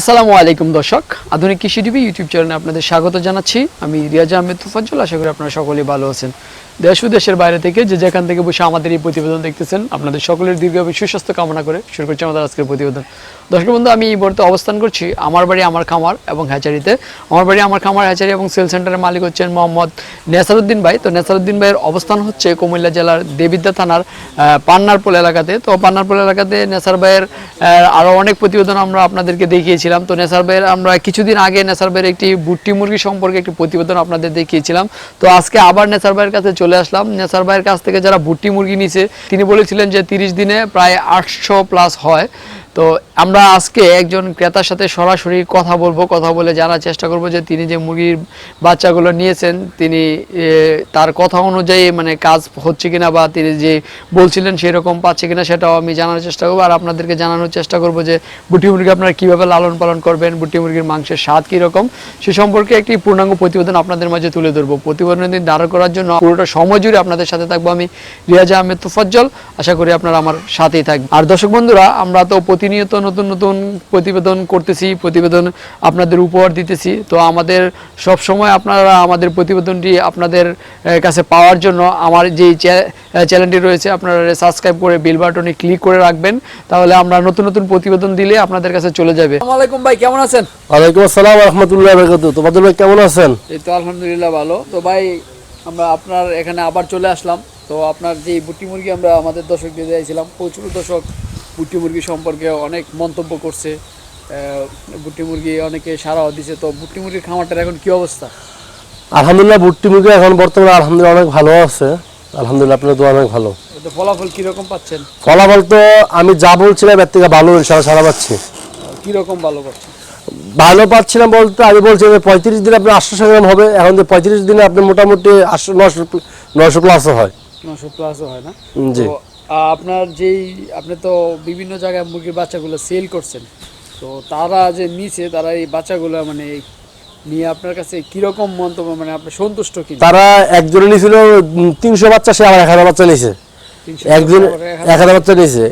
আসসালামু আলাইকুম দর্শক। আধুনিক কৃষি টিভি ইউটিউব চ্যানেলে আপনাদের স্বাগত জানাচ্ছি। আমি রিয়াজা আহমেদ তুফাজ্জল। আশা করি আপনারা সকলে ভালো আছেন। দেশ ও দেশের বাইরে থেকে যে যেখান থেকে বসে আমাদের এই প্রতিবেদন দেখতেছেন আপনাদের সকলের দীর্ঘায়ু সুস্বাস্থ্য কামনা করে শুরু করছি আমাদের আজকের প্রতিবেদন। দর্শক বন্ধু আমি এই মুহূর্তে অবস্থান করছি আমার বাড়ি আমার খামার এবং হ্যাচারিতে। আমার বাড়ি আমার খামার হ্যাচারি এবং সেল সেন্টারের মালিক হচ্ছেন মোহাম্মদ নেসারুদ্দিন ভাই। তো নেসারুদ্দিন ভাইয়ের অবস্থান হচ্ছে কুমিল্লা জেলার দেবিদ্যা থানার পান্নারপোল এলাকাতে। তো পান্নারপোল এলাকাতে নেসার ভাইয়ের আহ, আরও অনেক প্রতিবেদন আমরা আপনাদেরকে দেখিয়েছিলাম। তো নেসার ভাইয়ের আমরা কিছুদিন আগে নেসার ভাইয়ের একটি বুট্টি মুরগি সম্পর্কে একটি প্রতিবেদন আপনাদের দেখিয়েছিলাম। তো আজকে আবার নেসার ভাইয়ের কাছে চলে আসলাম। নেসার ভাইয়ের কাছ থেকে যারা বুটি মুরগি নিছে, তিনি বলেছিলেন যে তিরিশ দিনে প্রায় আটশো প্লাস হয়। তো আমরা আজকে একজন ক্রেতার সাথে সরাসরি কথা বলব, কথা বলে জানার চেষ্টা করব যে তিনি যে মুরগির বাচ্চাগুলো নিয়েছেন, তিনি তার কথা অনুযায়ী মানে কাজ হচ্ছে কিনা বা তিনি যে বলছিলেন সেই রকম পাচ্ছে কিনা সেটাও আমি জানার চেষ্টা করব। আর আপনাদেরকে জানানোর চেষ্টা করব যে বুটি মুরগি আপনারা কীভাবে লালন পালন করবেন, বুটি মুরগির মাংসের স্বাদ কীরকম, সে সম্পর্কে একটি পূর্ণাঙ্গ প্রতিবেদন আপনাদের মাঝে তুলে ধরবো। প্রতিবেদন দিন দাঁড় করার জন্য পুরোটা সময় জুড়ে আপনাদের সাথে থাকব আমি রিয়াজা আহমেদ তুফাজ্জল। আশা করি আপনারা আমার সাথেই থাকবেন। আর দর্শক বন্ধুরা, আমরা তো প্রতিনিয়ত নতুন নতুন প্রতিবেদন করতেছি প্রতিবেদন আপনাদের উপহার দিতেছি। তো আমাদের সব সময় আপনারা আমাদের প্রতিবেদনটি আপনাদের কাছে পাওয়ার জন্য আমার যেই চ্যানেলটি রয়েছে আপনারা সাবস্ক্রাইব করে বেল বাটনে ক্লিক করে রাখবেন। তাহলে আমরা নতুন নতুন প্রতিবেদন দিলে আপনাদের কাছে চলে যাবে। আসসালামু আলাইকুম ভাই কেমন আছেন? ওয়ালাইকুম আসসালাম রহমতুল্লাহ বরকাত তোমাদের ভাই কেমন আছেন? এই তো আলহামদুলিল্লাহ ভালো। তো ভাই আমরা আপনার এখানে আবার চলে আসলাম। তো আপনার যে বুটি মুরগি আমরা আমাদের দর্শকদের দিয়েছিলাম প্রচুর দর্শক বুটি মুরগি সম্পর্কে অনেক মন্তব্য করছে। বুটি মুরগি অনেকে সারাও দিছে। তো বুটি মুরগির খামারটার এখন কি অবস্থা? আলহামদুলিল্লাহ ভুট্টি মুরগি এখন বর্তমানে আলহামদুলিল্লাহ অনেক ভালো আছে। আলহামদুলিল্লাহ আপনার দোয়া অনেক ভালো। তো ফলাফল কীরকম পাচ্ছেন? ফলাফল তো আমি যা বলছিলাম এর থেকে ভালো ইনশাল্লাহ সারা পাচ্ছি। কীরকম ভালো পাচ্ছেন? ভালো পাচ্ছিলাম বলতে আমি বলছি যে পঁয়ত্রিশ দিনে আপনার আটশো গ্রাম হবে। এখন যে পঁয়ত্রিশ দিনে আপনি মোটামুটি আটশো নশো নশো প্লাসও হয়। নশো প্লাসও হয় না? জি। আপনার যেই আপনি তো বিভিন্ন জায়গায় মুরগির বাচ্চাগুলো সেল করছেন তো তারা যে নিছে তারা এই বাচ্চাগুলো মানে নিয়ে আপনার কাছে কীরকম মন্তব্য মানে আপনি সন্তুষ্ট কি? তারা একজনে নিয়েছিল তিনশো বাচ্চা সে আবার এক হাজার বাচ্চা নিয়েছে একজন এক হাজার বাচ্চা নিয়েছে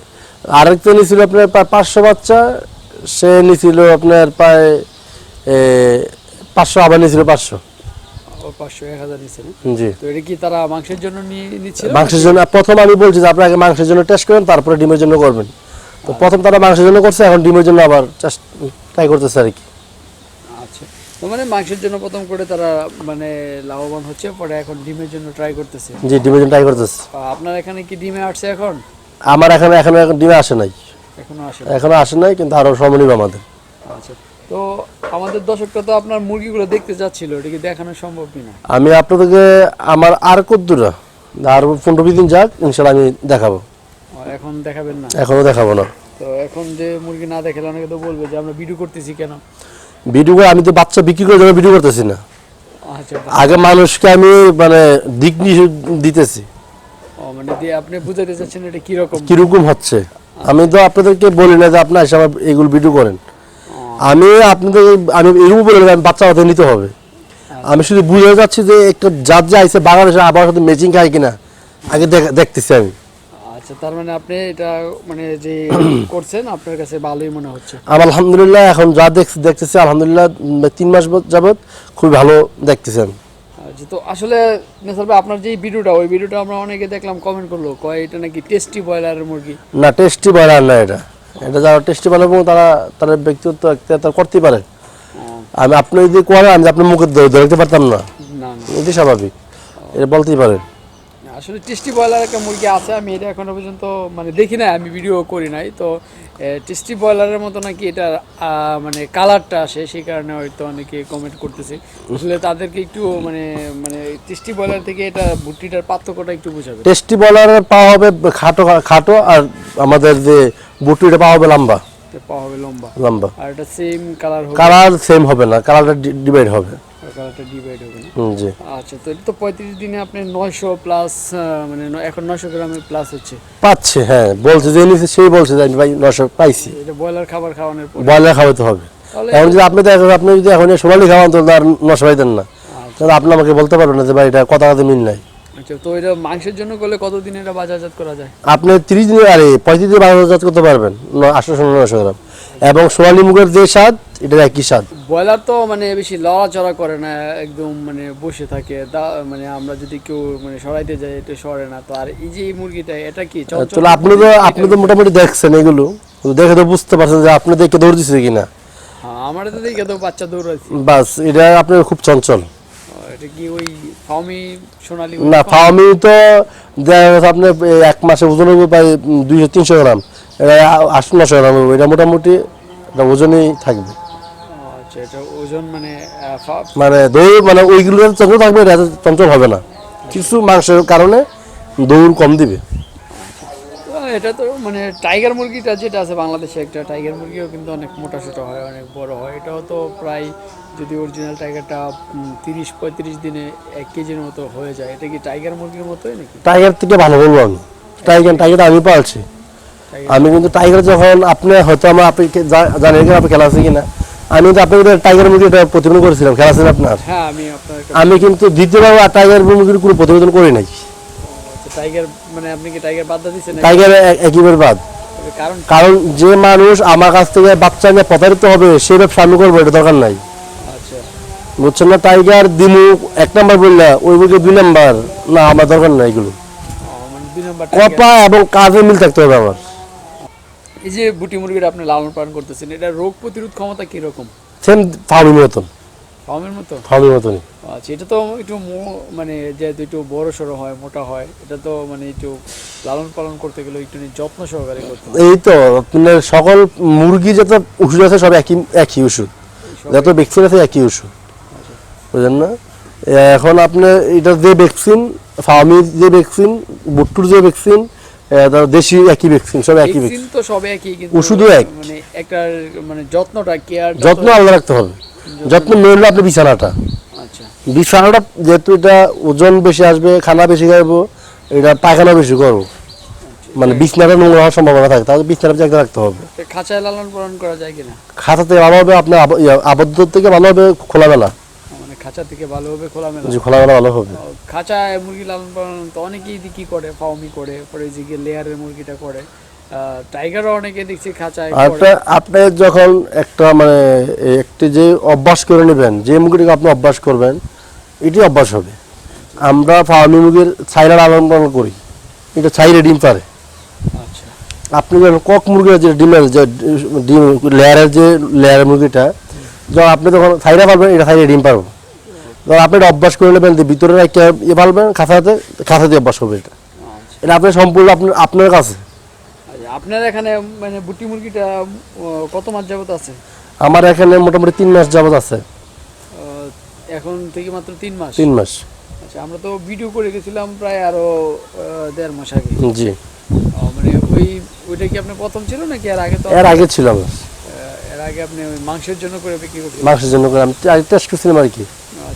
আরেকজন নিয়েছিল আপনার প্রায় পাঁচশো বাচ্চা সে নিয়েছিল আপনার প্রায় পাঁচশো আবার নিয়েছিল পাঁচশো। পাঁচশো এক হাজার নিচ্ছে জি। তো এটা কি তারা মাংসের জন্য নিয়ে নিচ্ছিল মাংসের জন্য প্রথম আমি বলছি যে মাংসের জন্য টেস্ট করেন তারপরে ডিমের জন্য করবেন। তো প্রথম তারা মাংসের জন্য করছে এখন ডিমের জন্য আবার ট্রাই করতেছে আর কি। আচ্ছা। তো মানে মাংসের জন্য প্রথম করে তারা মানে লাভবান হচ্ছে পরে এখন ডিমের জন্য ট্রাই করতেছে। জি ডিমের জন্য ট্রাই করতেছে। আপনার এখানে কি ডিমে আসছে এখন? আমার এখন এখনও এখন ডিমে আসে নাই। এখনও আসে এখনও আসে নাই কিন্তু আরও সময় নিবে আমাদের। আচ্ছা। তো আমাদের দর্শকরা তো আপনার মুরগিগুলো দেখতে যাচ্ছিল এটা কি দেখানো সম্ভব কিনা? আমি আপনাদেরকে আমার আর কদ্দুরা আর পনেরো বিশ দিন যাক ইনশাল্লাহ আমি দেখাবো। এখন দেখাবেন না? এখনও দেখাবো না। তো এখন যে মুরগি না দেখালে অনেকে তো বলবে যে আমরা ভিডিও করতেছি কেন? ভিডিও করে আমি তো বাচ্চা বিক্রি করে যাব ভিডিও করতেছি না। আচ্ছা আগে মানুষকে আমি মানে দিক দিতেছি। ও মানে দিয়ে আপনি বুঝাইতে চাচ্ছেন এটা কীরকম? কীরকম হচ্ছে? আমি তো আপনাদেরকে বলি না যে আপনার এসে এগুলো ভিডিও করেন। আমি আপনাদের আমি এরকম বলি আমি বাচ্চা হাতে নিতে হবে। আমি শুধু বুঝে যাচ্ছি যে একটা জাত যে আইসে বাংলাদেশে আবার সাথে ম্যাচিং খায় কিনা আগে দেখতেছি আমি। আচ্ছা তার মানে আপনি এটা মানে যে করছেন আপনার কাছে ভালোই মনে হচ্ছে। আমার আলহামদুলিল্লাহ এখন যা দেখ- দেখতেছি আলহামদুলিল্লাহ তিন মাস যাবত খুব ভালো দেখতেছি আমি। আচ্ছা তো আসলে নেসার ভাই আপনার যে ভিডিওটা ওই ভিডিওটা আমরা অনেকে দেখলাম কমেন্ট করল কয় এটা নাকি টেস্টি ব্রয়লারের মুরগি? না টেস্টি বানার না এটা। এটা যারা টেস্টি বানাবো তারা তারা ব্যক্তিগত একটা করতেই পারে। আমি আপনি যদি করেন আমি আপনার মুখে ধরে ধরতে পারতাম না। না না। এটি স্বাভাবিক। এটা বলতেই পারেন আসলে টেস্টি ব্রয়লার একটা মুরগি আছে আমি এটা এখনও পর্যন্ত মানে দেখি নাই আমি ভিডিও করি নাই। তো টেস্টি ব্রয়লারের মতো নাকি এটা মানে কালারটা আসে সেই কারণে হয়তো অনেকে কমেন্ট করতেছে। আসলে তাদেরকে একটু মানে মানে টেস্টি ব্রয়লার থেকে এটা ভুট্টিটার পার্থক্যটা একটু বোঝাবে টেস্টি ব্রয়লারের পাওয়া হবে খাটো খাটো আর আমাদের যে বুটিটা পাওয়া হবে লম্বা। পাওয়া হবে লম্বা। লম্বা। আর এটা সেম কালার হবে? কালার সেম হবে না কালারটা ডিভাইড হবে। কালারটা ডিভাইড হবে না? জি। আচ্ছা তো এটা দিনে আপনি নয়শো প্লাস মানে এখন গ্রামের প্লাস হচ্ছে। পাচ্ছে হ্যাঁ বলছে যে সেই বলছে যে ভাই পাইছি। এটা ব্রয়লার খাবার খাওয়ানোর পর। বয়লার খাওয়াতে হবে। এখন যদি আপনি দেখেন আপনি যদি এখন সোনালি খাওয়ান তো আর নশো পাইতেন না। তাহলে আপনি আমাকে বলতে পারবেন না যে ভাই এটা কথা কথা মিল নাই। আচ্ছা তো এটা মাংসের জন্য করলে কতদিন এটা বাজারজাত করা যায়? আপনি তিরিশ দিনে আরে পঁয়ত্রিশ দিনে বাজারজাত করতে পারবেন আটশো নশো গ্রাম। এবং সোনালী মুগের যে স্বাদ এটার একই স্বাদ। ব্রয়লার তো মানে বেশি লড়াচড়া করে না একদম মানে বসে থাকে। মানে আমরা যদি কেউ মানে সরাইতে যাই এটা সরে না। তো আর এই যে এই মুরগিটা এটা কি চলো আপনি তো আপনি তো মোটামুটি দেখছেন এগুলো। দেখে তো বুঝতে পারছেন যে আপনি দেখে দৌড় দিচ্ছে কিনা। হ্যাঁ আমার তো দেখে তো বাচ্চা দৌড়াচ্ছি বাস এটা আপনার খুব চঞ্চল। এটা কি ওই ফার্মি সোনালি না ফার্মি তো দেখা গেছে আপনার এক মাসে ওজন হবে প্রায় দুইশো তিনশো গ্রাম। এটা আটশো নশো গ্রাম হবে এটা মোটামুটি এটা ওজনই থাকবে। আচ্ছা এটা ওজন মানে মানে দৌড় মানে ওইগুলো চঞ্চল থাকবে এটা চঞ্চল হবে না। কিছু মাংসের কারণে দৌড় কম দিবে। এটা তো মানে টাইগার মুরগিটা যেটা আছে বাংলাদেশে একটা টাইগার মুরগিও কিন্তু অনেক মোটা সোটা হয় অনেক বড় হয়। এটাও তো প্রায় যদি অরিজিনাল টাইগারটা তিরিশ পঁয়ত্রিশ দিনে এক কেজির মতো হয়ে যায় এটা কি টাইগার মুরগির মতোই নাকি? টাইগার থেকে ভালো বলব আমি। টাইগার টাইগার আমি পালছি। আমি কিন্তু টাইগার যখন আপনি হয়তো আমার আপনিকে জানেন কি আপনি খেলা আছে কিনা আমি কিন্তু আপনাদের টাইগার মুরগিটা প্রতিবেদন করেছিলাম খেলা আছে আপনার? হ্যাঁ আমি কিন্তু দ্বিতীয়বার টাইগার মুরগির কোনো প্রতিবেদন করি নাই। আচ্ছা, টাইগার মানে আপনি কি টাইগার বাদ দিচ্ছেন টাইগার একইবার বাদ। কারণ যে মানুষ আমার কাছ থেকে বাচ্চা নিয়ে প্রতারিত হবে সে ব্যবসা আমি করব এটা দরকার নাই। আচ্ছা বুঝছেন না টাইগার দিমু এক নাম্বার বললে ওই বুকে দুই নাম্বার। না আমার দরকার নাই এগুলো। কথা এবং কাজে মিল থাকতে হবে আমার। এই যে বুটি মুরগিটা আপনি লালন পালন করতেছেন এটা রোগ প্রতিরোধ ক্ষমতা কীরকম? সেম ফার্মির মতন। ফার্মের মতো? ফার্মির মতনই। আচ্ছা এটা তো একটু মো- মানে যেহেতু একটু বড় সড়ো হয় মোটা হয় এটা তো মানে একটু লালন পালন করতে গেলে একটু যত্ন সহকারে করতে এই তো আপনার সকল মুরগি যত ওষুধ আছে সব একই একই ওষুধ। যত ভ্যাকসিন আছে একই ওষুধ। বুঝলেন না? এখন আপনার এটা যে ভ্যাকসিন ফার্মির যে ভ্যাকসিন বুট্টুর যে ভ্যাকসিন দেশি একই ভ্যাকসিন সব একই ভ্যাকসিন তো সব একই কিন্তু ওষুধও এক। মানে একটা মানে যত্নটা কেয়ার যত্ন আলাদা রাখতে হবে। যত্ন। মেন হলো আপনার বিছানাটা। আচ্ছা। বিছানাটা যেহেতু এটা ওজন বেশি আসবে খানা বেশি খাইবো এটা পায়খানা বেশি করব। মানে বিছনাটা নোংরা হওয়ার সম্ভাবনা থাকে তাহলে বিছনাটা জায়গায় রাখতে হবে। খাঁচায় লালন পালন করা যায় কিনা? খাতাতে ভালো হবে আপনার আবদ্ধ থেকে ভালো হবে খোলামেলা মানে খাঁচা থেকে ভালোভাবে খোলামেলা যে খোলামেলা ভালো হবে। ও, খাঁচায় মুরগি লালন পালন তো অনেকেই কি করে ফাউমি করে পরে যে গিয়ে লেয়ারের মুরগিটা করে। টাইগারও অনেকে দেখছি খাঁচায় করে। আপনার আপনি যখন একটা মানে একটি যে অভ্যাস করে নেবেন যে মুরগিটাকে আপনি অভ্যাস করবেন এটি অভ্যাস হবে। আমরা ফার্মি মুরগির ছাইরা লালন পালন করি এটা ছাইরে ডিম পারে। আচ্ছা। আপনি যখন কক মুরগির যে ডিমের যে ডিম লেয়ারের যে লেয়ারের মুরগিটা যখন আপনি তখন ছাইরা পারবেন এটা ছাইরে ডিম পারব। যখন আপনি এটা অভ্যাস করে নেবেন যে ভিতরে একটা ইয়ে পারবেন খাতাতে খাতাতে অভ্যাস হবে এটা। এটা আপনি সম্পূর্ণ আপনার আপনার কাছে। আচ্ছা, আপনার এখানে মানে বুটি মুরগিটা কত মাস যাবত আছে? আমার এখানে মোটামুটি তিন মাস যাবত আছে। এখন থেকে মাত্র তিন মাস? তিন মাস। আচ্ছা আমরা তো ভিডিও করে গেছিলাম প্রায় আরও দেড় মাস আগে। জি। মানে ওই ওইটা কি আপনার প্রথম ছিল নাকি এর আগে তো? এর আগে ছিল আমার। এর আগে আপনি ওই মাংসের জন্য করে বিক্রি করছিলেন? মাংসের জন্য করে আমি টেস্ট করছিলাম আর কি।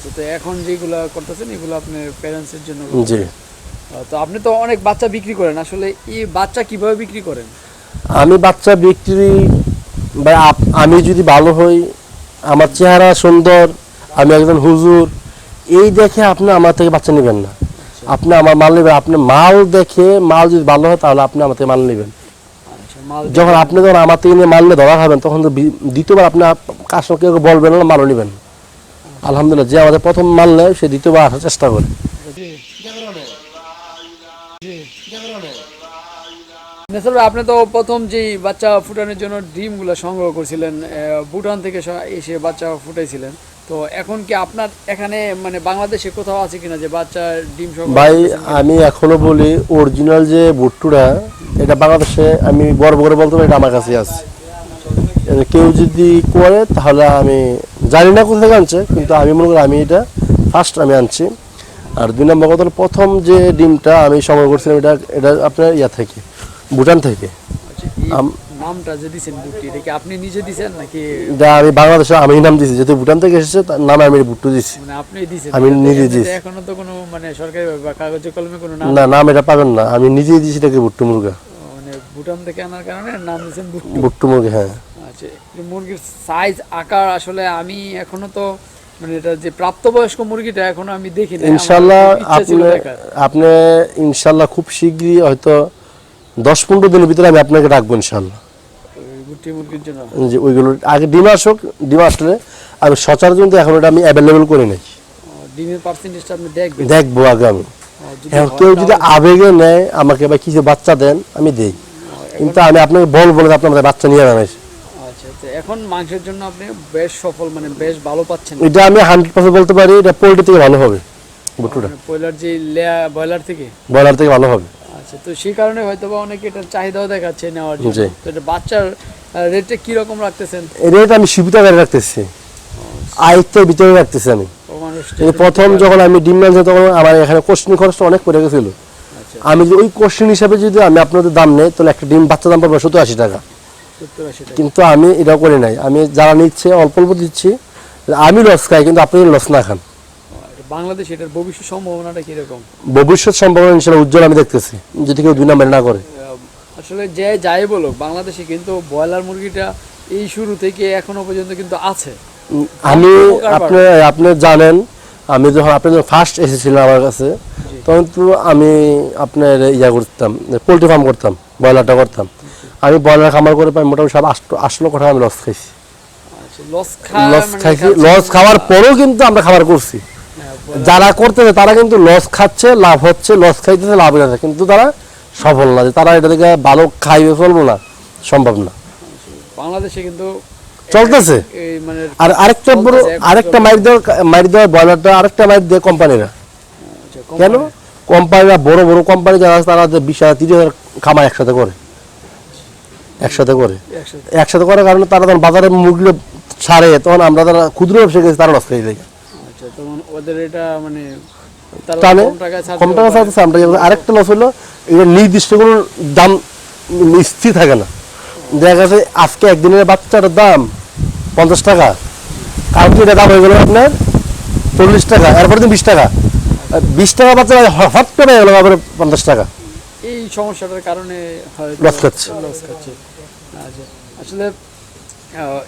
আচ্ছা তো এখন যেগুলো করতেছেন এগুলো আপনার প্যারেন্টসের জন্য জি। তো আপনি তো অনেক বাচ্চা বিক্রি করেন আসলে এই বাচ্চা কীভাবে বিক্রি করেন? আমি বাচ্চা বিক্রি বা আমি যদি ভালো হই আমার চেহারা সুন্দর আমি একজন হুজুর এই দেখে আপনি আমার থেকে বাচ্চা নেবেন না। আপনি আমার মাল নেবেন আপনি মাল দেখে মাল যদি ভালো হয় তাহলে আপনি আমার থেকে মাল নেবেন। আচ্ছা মাল যখন আপনি যখন আমার থেকে নিয়ে মাল নিয়ে ধরা খাবেন তখন তো দ্বিতীয়বার আপনি কাস্টমার কেউ বলবেন না মালও নেবেন আলহামদুলিল্লাহ যে আমাদের প্রথম মাল নেয় সে দ্বিতীয়বার আসার চেষ্টা করে। আপনি তো প্রথম যেই বাচ্চা ফুটানোর জন্য ডিমগুলো সংগ্রহ করছিলেন ভুটান থেকে এসে বাচ্চা ফুটাইছিলেন। তো এখন কি আপনার এখানে মানে বাংলাদেশে কোথাও আছে কিনা যে বাচ্চা ডিম ভাই আমি এখনও বলি অরিজিনাল যে ভুট্টুটা এটা বাংলাদেশে আমি বড় করে বলতে পারি এটা আমার কাছে আছে। কেউ যদি করে তাহলে আমি জানি না কোথা থেকে আনছে কিন্তু আমি মনে করি আমি এটা ফার্স্ট আমি আনছি। আর দুই নম্বর কথা হলো প্রথম যে ডিমটা আমি সংগ্রহ করছিলাম এটা এটা আপনার ইয়া থেকে ভুটান থেকে। আচ্ছা, নামটা যে দিছেন বুটটি এটা কি আপনি নিজে দিছেন নাকি? এটা আমি বাংলাদেশে আমি নাম যেহেতু ভুটান থেকে এসেছে তার নামে আমি ভুট্টু দিছি। মানে আপনি দিছেন আমি নিজে এটাতে এখনও তো কোনো মানে সরকারি বা কাগজে কলমে কোনো নাম না নাম এটা পাবেন না আমি নিজেই এটাকে ভুট্টু মুরগা। মানে ভুটান থেকে আনার কারণে নাম দিয়েছেন বুট্টু ভুট্টু মুরগি হ্যাঁ। এই মুরগির সাইজ আকার আসলে আমি এখনও তো মানে এটা যে প্রাপ্তবয়স্ক মুরগিটা এখনও আমি দেখি না ইনশাল্লাহ আপনি আপনি ইনশাল্লাহ খুব শীঘ্রই হয়তো দশ পনেরো দিনের ভিতরে আমি আপনাকে ডাকবো জন্য। যে ওইগুলো আগে ডিম আসুক ডিম আসলে আমি সচরাচর কিন্তু এখন ওটা আমি অ্যাভেলেবেল করে নাই। ডিমের পার্সেন্টেজটা আপনি দেখবেন। দেখব আগে আমি। এখন কেউ যদি আবেগে নেয় আমাকে বা কিছু বাচ্চা দেন আমি দেই। কিন্তু আমি আপনাকে বলব না যে আপনি বাচ্চা নিয়ে তো এখন মাংসের জন্য আপনি বেশ সফল মানে বেশ ভালো পাচ্ছেন। এটা আমি হান্ড্রেড পার্সেন্ট বলতে পারি এটা পোল্ট্রি থেকে ভালো হবে বুটুটা মানে ব্রয়লার যে ব্রয়লার থেকে? ব্রয়লার থেকে ভালো হবে। আচ্ছা তো সেই কারণে হয়তো বা অনেকে এটার চাহিদাও দেখাচ্ছে নেওয়ার জন্য। তো এটা বাচ্চার রেটটা কি রকম রাখতেছেন? রেট আমি সুবিধা করে রাখতেছি। আয়ত্তের ভিতরে রাখতেছি আমি। প্রথম যখন আমি ডিম মানছি তখন আমার এখানে কোশ্চিন খরচটা অনেক পড়ে গেছিল। আচ্ছা। আমি যদি ওই কোশ্চিন হিসাবে যদি আমি আপনাদের দাম নেই তাহলে একটা ডিম বাচ্চা দাম পাবো সত্তর আশি টাকা। কিন্তু আমি এটাও করি নাই। আমি যারা নিচ্ছে অল্প অল্প দিচ্ছি আমি লস খাই কিন্তু আপনি লস না খান। বাংলাদেশ এটার ভবিষ্যৎ সম্ভাবনাটা কীরকম? ভবিষ্যৎ সম্ভাবনা ইনশাল্লাহ উজ্জ্বল আমি দেখতেছি যদি কেউ দুই নাম্বার না করে। আসলে যে যাই বলুক বাংলাদেশে কিন্তু ব্রয়লার মুরগিটা এই শুরু থেকে এখনও পর্যন্ত কিন্তু আছে। আমি আপনি আপনি জানেন আমি যখন আপনি যখন ফার্স্ট এসেছিলেন আমার কাছে তখন তো আমি আপনার ইয়া করতাম পোলট্রি ফার্ম করতাম ব্রয়লারটা করতাম। আমি ব্রয়লার খামার করে পাই মোটামুটি সব আষ্ট আট লক্ষ টাকা আমি লস খাইছি। আচ্ছা লস লস মানে খাইছি। লস খাওয়ার পরেও কিন্তু আমরা খাবার করছি। হ্যাঁ, যারা করতেছে তারা কিন্তু লস খাচ্ছে লাভ হচ্ছে লস খাইতেছে লাভ হচ্ছে কিন্তু তারা সফল না। যে তারা এটা থেকে ভালো খাইবে চলবো না সম্ভব না। বাংলাদেশে কিন্তু চলতেছে। মানে আর আরেকটা বড় আরেকটা। মাইর দেওয়া মাইর দেওয়া ব্রয়লারটা আরেকটা মাইর দেয় কোম্পানিরা। আচ্ছা, কেন? কোম্পানিরা বড় বড় কোম্পানি যারা আছে তারা বিশ হাজার তিরিশ হাজার খামার একসাথে করে। একসাথে করে। একসাথে। করার কারণে তারা যখন বাজারে মুরগিগুলো ছাড়ে তখন আমরা তারা ক্ষুদ্র ব্যবসায়ী গেছি তারা লস খাই যাই আচ্ছা ওদের এটা মানে টানে কম টাকায় ছাড়তে কম টাকা ছাড়তেছে আমরা। আরেকটা লস হলো এটা নির্দিষ্ট কোনো দাম স্থির থাকে না। দেখা গেছে আজকে একদিনের বাচ্চাটার দাম পঞ্চাশ টাকা। কালকে এটা দাম হয়ে গেল আপনার চল্লিশ টাকা এরপর দিন বিশ টাকা। বিশ টাকা বাচ্চা হট করে গেল আবার পঞ্চাশ টাকা। এই সমস্যাটার কারণে Loss খাচ্ছে। loss খাচ্ছে। আচ্ছা আসলে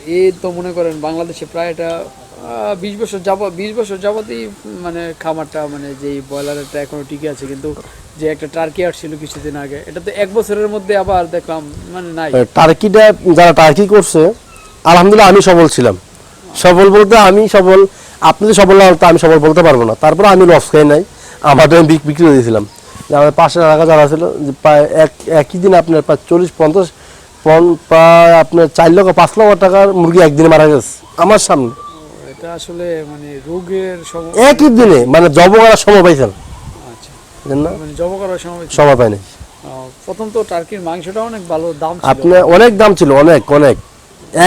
এই তো মনে করেন বাংলাদেশে প্রায় এটা বিশ বছর যাব, বিশ বছর যাবতই মানে খামারটা মানে যেই ব্রয়লারটা এখনও টিকে আছে। কিন্তু যে একটা টার্কি আসছিল কিছুদিন আগে, এটা তো এক বছরের মধ্যে আবার দেখলাম মানে নাই। টার্কিটা যারা টার্কি করছে, আলহামদুলিল্লাহ আমি সবল ছিলাম। সবল বলতে আমি সবল, আপনি যদি সবল না আমি সবল বলতে পারব না। তারপরে আমি লস খাই নাই আমারটা আমি বিক- বিক্রি করে দিয়েছিলাম। আমাদের পাশের এলাকা যারা ছিল প্রায় এক, একই দিন আপনার প্রায় চল্লিশ, পঞ্চাশ পন- প্রায় আপনার চার লক্ষ পাঁচ লক্ষ টাকার মুরগি একদিনে মারা গেছে আমার সামনে। এটা আসলে মানে রোগের একই দিনে মানে জব করার সময় পাইছেন। আচ্ছা। মানে জব করার সময় সময় পাইনি। প্রথম তো টার্কির মাংসটা অনেক ভালো দাম ছিল। আপনার অনেক দাম ছিল অনেক অনেক।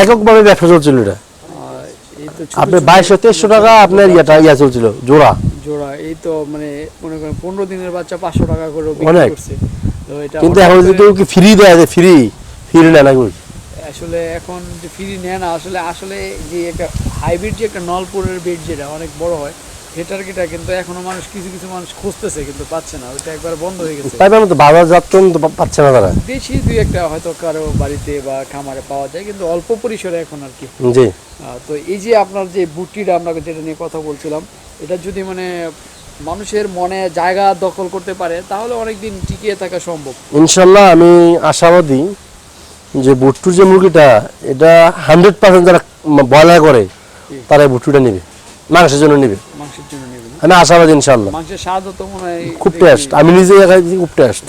এককভাবে ব্যবসা চলছিল এটা। আপনার বাইশশো তেইশশো টাকা আপনার ইয়েটা ইয়া চলছিল জোড়া। জোড়া এই তো মানে মনে করেন পনেরো দিনের বাচ্চা পাঁচশো টাকা করে অনেক। কিন্তু এখন যদি কি ফ্রি দেয় ফ্রি ফ্রি নেয় আসলে এখন যে ফ্রি নেয় না আসলে আসলে যে একটা হাইব্রিড যে একটা নলপুরের বেড যেটা অনেক বড় হয় সেটার কিটা কিন্তু এখনও মানুষ কিছু কিছু মানুষ খুঁজতেছে কিন্তু পাচ্ছে না। ওটা একবার বন্ধ হয়ে গেছে। তাই না তো পাচ্ছে না তারা। দেশি দুই একটা হয়তো কারও বাড়িতে বা খামারে পাওয়া যায় কিন্তু অল্প পরিসরে এখন আর কি। জি। তো এই যে আপনার যে বুটিটা আমরা যেটা নিয়ে কথা বলছিলাম এটা যদি মানে মানুষের মনে জায়গা দখল করতে পারে তাহলে অনেকদিন টিকিয়ে থাকা সম্ভব। ইনশাল্লাহ আমি আশাবাদী যে বুট্টুর যে মুরগিটা এটা হান্ড্রেড পার্সেন্ট যারা বয়লার করে তারা বুট্টুটা নেবে। মাংসের জন্য নেবে। আমি আশাবাদী ইনশাল্লাহ মাংসের স্বাদও তো মনে হয় খুব টেস্ট আমি নিজে খুব টেস্ট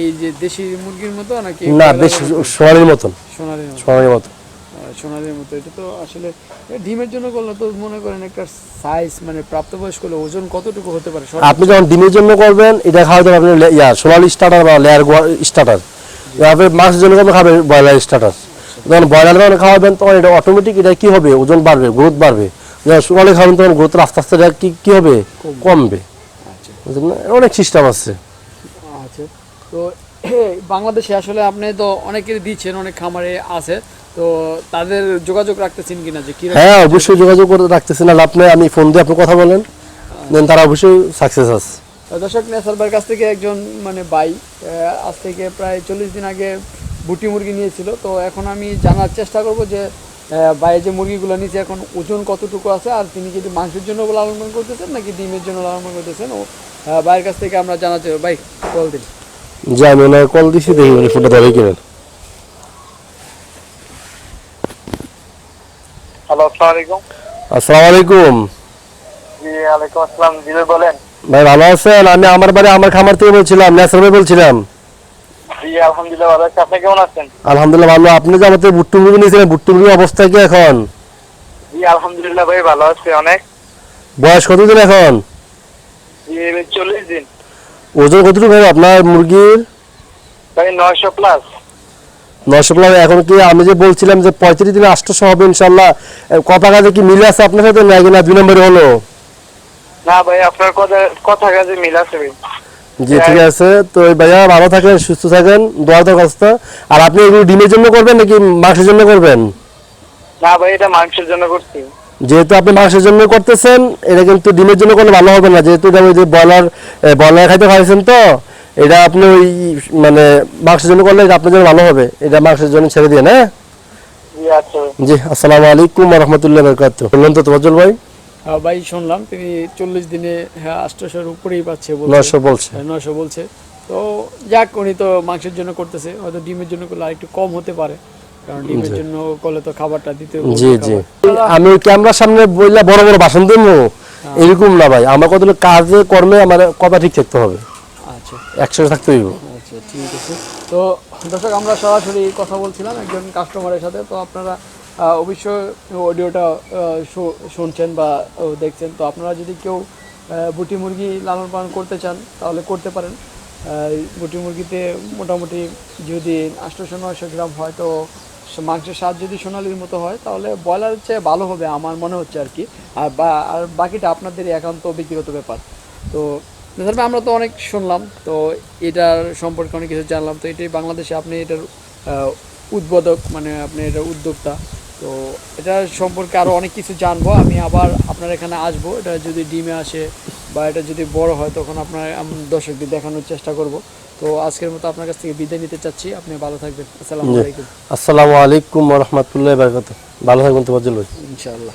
এই যে দেশি মুরগির মতো নাকি না মতো? সোনালির মতন। সোনালির মতো। সোনালির মতন সোনালির মতো। এটা তো আসলে ডিমের জন্য করলে তো মনে করেন একটা সাইজ মানে প্রাপ্তবয়স্ক হলে ওজন কতটুকু হতে পারে? আপনি যখন ডিমের জন্য করবেন এটা খাওয়াতে হবে আপনি ইয়া সোনালি স্টার্টার বা লেয়ার স্টার্টার মাছের জন্য করবেন খাবেন ব্রয়লার স্টার্টার যখন ব্রয়লার যখন খাওয়াবেন তখন এটা অটোমেটিক এটা কি হবে? ওজন বাড়বে গ্রোথ বাড়বে। যখন সোনালি খাবেন তখন গ্রোথ আস্তে আস্তে এটা কি কি হবে? কমবে। আচ্ছা? অনেক সিস্টেম আছে। আচ্ছা। তো বাংলাদেশে আসলে আপনি তো অনেকের দিচ্ছেন অনেক খামারে আছে। তো তাদের যোগাযোগ রাখতেছেন কিনা যে কি হ্যাঁ অবশ্যই যোগাযোগ করে রাখতেছেন। আর আপনি আমি ফোন দিয়ে আপনি কথা বলেন। দেন তারা অবশ্যই সাকসেস আছে। দর্শক নেসার ভাইয়ের কাছ থেকে একজন মানে ভাই আহ, আজ থেকে প্রায় চল্লিশ দিন আগে বুটি মুরগি নিয়েছিল। তো এখন আমি জানার চেষ্টা করব যে ভাই যে মুরগিগুলো নিয়েছে এখন ওজন কতটুকু আছে? আর তিনি যদি মাংসের জন্য লালন পালন করতেছেন নাকি ডিমের জন্য লালন পালন করতেছেন? ও আহ, ভাইয়ের কাছ থেকে আমরা জানাতে ভাই কল দিন। যে আমি কল দিছি দেখি উনি ফোনটা ধরে কিনেন হ্যালো আসসালামু আলাইকুম। আসসালামু আলাইকুম। জি ওয়ালাইকুম আসসালাম। জিবে বলেন। ভাই ভালো আছেন? আমি আমার বাড়ি আমার খামার থেকে বলছিলাম নাসর ভাই বলছিলাম আলহামদুলিল্লাহ ভালো আছি। আপনি কেমন আছেন? আলহামদুলিল্লাহ ভালো। আপনি যে আমাদের মুরগি নিয়েছিলেন ভুট্টু মুরগির অবস্থা কি এখন? জি আলহামদুলিল্লাহ ভাই ভালো আছি অনেক। বয়স কতদিন এখন? চল্লিশ দিন। ওজন কতটুকু হবে আপনার মুরগির? ভাই নয়শো প্লাস নশো প্লাস এখন কি আমি যে বলছিলাম যে পঁয়ত্রিশ দিনে আটশোশো হবে ইনশাল্লাহ। কথা কাজে কি মিলে আছে আপনার সাথে? নাকি না দুই নম্বরে হলো। না ভাই আপনার কথা কথা কাজে মিল আছে ভাই। জি ঠিক আছে। তো ভাইয়া ভালো থাকেন সুস্থ থাকেন দোয়ার দরখাস্ত আর আপনি এগুলো ডিমের জন্য করবেন নাকি মাংসের জন্য করবেন? না ভাই এটা মাংসের জন্য করছি। যেহেতু আপনি মাংসের জন্য করতেছেন এটা কিন্তু ডিমের জন্য করলে ভালো হবে না। যেহেতু এটা ওই যে ব্রয়লার ব্রয়লার খাইতে খাইছেন তো এটা আপনি ওই মানে মাংসের জন্য করলে আপনার জন্য ভালো হবে। এটা মাংসের জন্য ছেড়ে দিয়ে হ্যাঁ? জি আচ্ছা। জি আসসালামু আলাইকুম রহমতুল্লাহ বরকাত বললেন তো তোয়াজ্জল ভাই। ভাই শুনলাম তিনি চল্লিশ দিনে হ্যাঁ আষ্টশোর উপরেই পাচ্ছে। নশো বলছে। হ্যাঁ, নশো বলছে। তো যাক উনি তো মাংসের জন্য করতেছে হয়তো ডিমের জন্য করলে আরেকটু কম হতে পারে কারণ ডিমের জন্য করলে তো খাবারটা দিতে জি জি। আমি ক্যামেরার সামনে বললে বড় বড় ভাষণ দেবো। এরকম না ভাই। আমার কতগুলো কাজে কর্মে আমার কথা ঠিক থাকতে হবে। আচ্ছা। একসাথে থাকতে হইব। আচ্ছা ঠিক আছে। তো দর্শক আমরা সরাসরি কথা বলছিলাম একজন কাস্টমারের সাথে। তো আপনারা অবশ্যই অডিওটা শুনছেন বা দেখছেন। তো আপনারা যদি কেউ বুটি মুরগি লালন পালন করতে চান তাহলে করতে পারেন। বুটি মুরগিতে মোটামুটি যদি আটশোশো নয়শো গ্রাম হয় তো মাংসের স্বাদ যদি সোনালির মতো হয় তাহলে ব্রয়লার চেয়ে ভালো হবে আমার মনে হচ্ছে আর কি। আর বা আর বাকিটা আপনাদের একান্ত ব্যক্তিগত ব্যাপার। তো ভাই, আমরা তো অনেক শুনলাম তো এটার সম্পর্কে অনেক কিছু জানলাম। তো এটাই বাংলাদেশে আপনি এটার উদ্বোধক মানে আপনি এটার উদ্যোক্তা। তো এটা সম্পর্কে আরও অনেক কিছু জানব। আমি আবার আপনার এখানে আসব। এটা যদি ডিমে আসে বা এটা যদি বড় হয় তখন আপনার দর্শকদের দেখানোর চেষ্টা করব। তো আজকের মতো আপনার কাছ থেকে বিদায় নিতে চাচ্ছি। আপনি ভালো থাকবেন। আসসালামু। আলাইকুম। আসসালামু আলাইকুম রহমতুল্লাহ বারকাত ভালো থাকবেন তোমার জন্য ইনশাআল্লাহ।